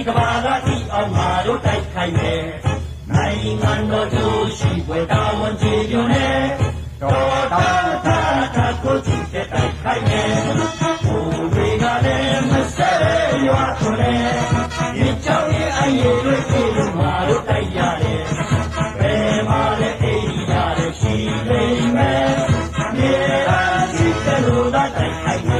မတတိကဘာလာတိအောင်ငါတို့တိုက်ခိုက်မယ်နိုင်ငံတော်ကျိုးရှိွယ်တာဝန်ကြည်ညိုနဲ့တော်တာတာတာကိုကြည့်တဲ့တိုက်ခိုက်မယ်ဘိုးတွေကလည်းမဆဲရွာထွန်းနဲ့ဒီကြောင့်ရဲ့အရေးတွေပြေလို့ငါတို့တိုက်ရတယ်ဘယ်မှာလဲအိမ်ရတယ်ရှိလိမ့်မယ်မြေရာရှိတဲ့လူသားတိုင်းခိုင်နေရတယ်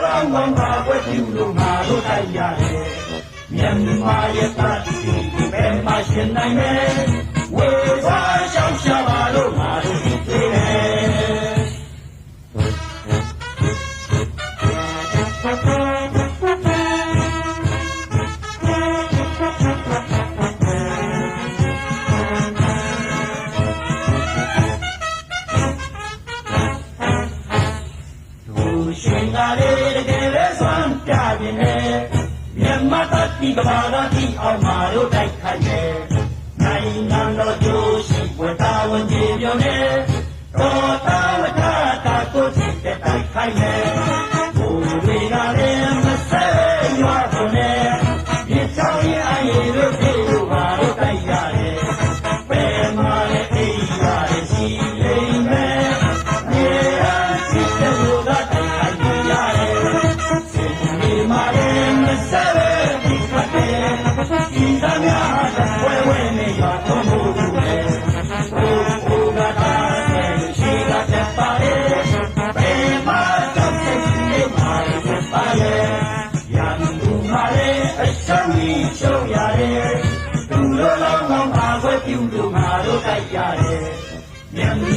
သူတို့တော်ကောင်းပါွက်ပြုလို့ငါတို့တိုက်ရတယ်မြန်မာရဲ့တတ်စီဘယ်မှာရှင်နိုင်လဲ ရှင်ကလေးတကယ်လဲစွမ်းပြပြနေမြန်မာတတ်ဒီကဘာတော်ဒီအောင်ငါတို့တိုက်ခိုက်တယ်နိုင်ငံတော်ကျိုးရှိဝတ္တဝန်ကြီးပြောနေ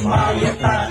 တို့